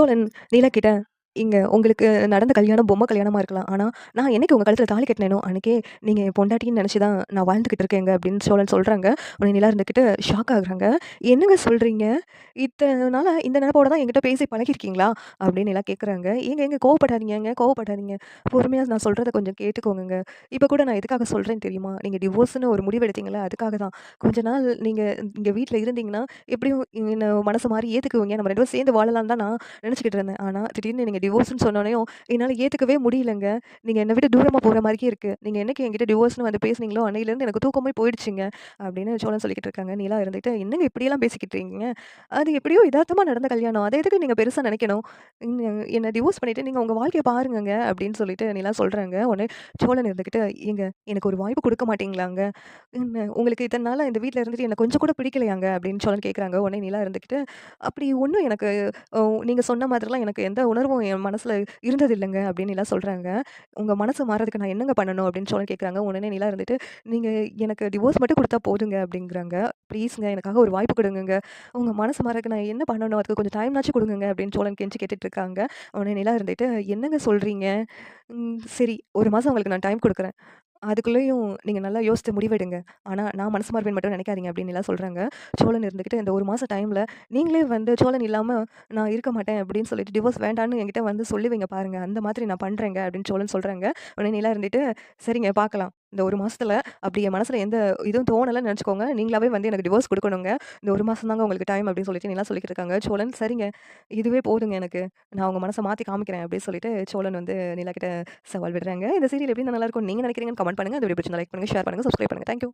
சோழன் நீலா கிட்ட இங்கே உங்களுக்கு நடந்த கல்யாணம் பொம்மை கல்யாணமாக இருக்கலாம். ஆனால் நான் என்னைக்கு உங்கள் கழுத்துல தாலி கட்டினேனோ, அன்றைக்கே நீங்கள் என் பொண்டாட்டின்னு நினச்சி தான் நான் வாழ்ந்துக்கிட்டு இருக்கேங்க அப்படின்னு சோழன் சொல்கிறாங்க உடனே நிலா இருந்துக்கிட்டு ஷாக் ஆகுறாங்க. என்னங்க சொல்கிறீங்க இத்தனை நாளா இந்த நெனப்போட தான் என்கிட்ட பேசி பழகிருக்கீங்களா அப்படின்னு எல்லாம் கேட்குறாங்க. ஏங்க எங்கே கோவப்படாதீங்க கோவப்படாதீங்க. பொறுமையாக நான் சொல்கிறத கொஞ்சம் கேட்டுக்கோங்க இப்போ கூட நான் எதுக்காக சொல்கிறேன் தெரியுமா? நீங்கள் டிவோர்ஸ்னு ஒரு முடிவு அதுக்காக தான். கொஞ்ச நாள் நீங்கள் இங்கே வீட்டில் இருந்தீங்கன்னா, எப்படியும் என்ன மனசு மாதிரி ஏற்றுக்குவீங்க நம்ம ரெண்டு பேரும் சேர்ந்து வாழலாம்னு தான் நான் நினச்சிக்கிட்டு இருந்தேன். ஆனால் திடீர்னு நீங்கள் டிவோர்ஸ்னு சொன்னோனயும், என்னால் ஏற்றுக்கவே முடியலங்க. நீங்கள் என்னை விட்டு தூரமாக போகிற மாதிரியே இருக்குது நீங்கள் என்னைக்கு என்கிட்ட டிவோர்ஸ்னு வந்து பேசுனீங்களோ, அன்னையிலேருந்து எனக்கு தூக்கமே போயிடுச்சுங்க. அப்படின்னு சோழன் சொல்லிக்கிட்டு இருக்காங்க. நிலா இருந்துட்டு, என்னங்க இப்படியெல்லாம் பேசிக்கிட்டு இருக்கீங்க? அது எப்படியோ யதார்த்தமாக நடந்த கல்யாணம். அதை எதுக்கு நீங்கள் பெருசாக நினைக்கணும் என்னை டிவோர்ஸ் பண்ணிட்டு நீங்கள் உங்கள் வாழ்க்கையை பாருங்கங்க அப்படின்னு சொல்லிட்டு நிலா சொல்கிறாங்க உடனே சோழன் இருந்துக்கிட்டு ஏங்க எனக்கு ஒரு வாய்ப்பு கொடுக்க மாட்டீங்களாங்க? உங்களுக்கு இத்தனை நாள் இந்த வீட்டில் இருந்துட்டு எனக்கு கொஞ்சம் கூட பிடிக்கலையாங்க? அப்படின்னு சோழன் கேட்குறாங்க. உடனே நிலா இருந்துக்கிட்டு அப்படி ஒன்றும் எனக்கு நீங்கள் சொன்ன மாதிரிலாம் எனக்கு எந்த உணர்வும் என் மனசில் இருந்தது இல்லைங்க அப்படின்னு நிலா சொல்கிறாங்க உங்கள் மனசு மாறதுக்கு நான் என்னங்க பண்ணணும்? அப்படின்னு சொல்லி கேட்குறாங்க. உடனே நிலா இருந்துட்டு, நீங்கள் எனக்கு டிவோர்ஸ் மட்டும் கொடுத்தா போதுங்க அப்படிங்கிறாங்க. ப்ளீஸுங்க எனக்காக ஒரு வாய்ப்பு கொடுங்க உங்கள் மனசு மாறதுக்கு நான் என்ன பண்ணணும்? அதுக்கு கொஞ்சம் டைம்னாச்சும் கொடுங்க அப்படின்னு சோழன் கெஞ்சி கேட்டுட்டு இருக்காங்க. உடனே நிலா இருந்துட்டு, என்னங்க சொல்கிறீங்க சரி ஒரு மாதம் உங்களுக்கு நான் டைம் கொடுக்குறேன் அதுக்குள்ளேயும் நீங்கள் நல்லா யோசித்து முடிவெடுங்க. ஆனால் நான் மனசு மாறுவேன்னு மட்டும் நினைக்காதீங்க அப்படின்னு எல்லாம் சொல்கிறாங்க சோழன் இருந்துக்கிட்டு இந்த ஒரு மாதம் டைமில் நீங்களே வந்து சோழன் இல்லாமல் நான் இருக்க மாட்டேன் அப்படின்னு சொல்லிட்டு டிவோர்ஸ் வேண்டான்னு என்கிட்ட வந்து சொல்லுவீங்க பாருங்கள் அந்த மாதிரி நான் பண்ணுறேங்க அப்படின்னு சோழன் சொல்கிறாங்க உடனே நிலா இருந்துட்டு, சரிங்க பார்க்கலாம். இந்த ஒரு மாதத்தில் அப்படி என் மனசில் எந்த இதுவும் தோணலன்னு நினச்சிக்கோங்க நீங்களாவே வந்து எனக்கு டிவோர்ஸ் கொடுக்கணுங்க இந்த ஒரு மாதம் தாங்க உங்களுக்கு டைம் அப்படின்னு சொல்லிட்டு நீலாம் சொல்லிட்டு இருக்காங்க. சோழன் சரிங்க. இதுவே போதுங்க எனக்கு. நான் உங்கள் மனசை மாற்றி காமிக்கிறேன் அப்படின்னு சொல்லிட்டு சோழன் வந்து நீலா கிட்ட சவால் விடுறாங்க. இந்த சீரியல் எப்படி நல்லா இருக்கும் நீங்க நெனைக்கிறீங்கன்னு கமெண்ட் பண்ணுங்க. அது எப்படி பிடிச்சிருந்தா லைக் பண்ணுங்கள் ஷேர் பண்ணுங்க, சப்ஸ்கிரைப் பண்ணுங்கள் தேங்க் யூ.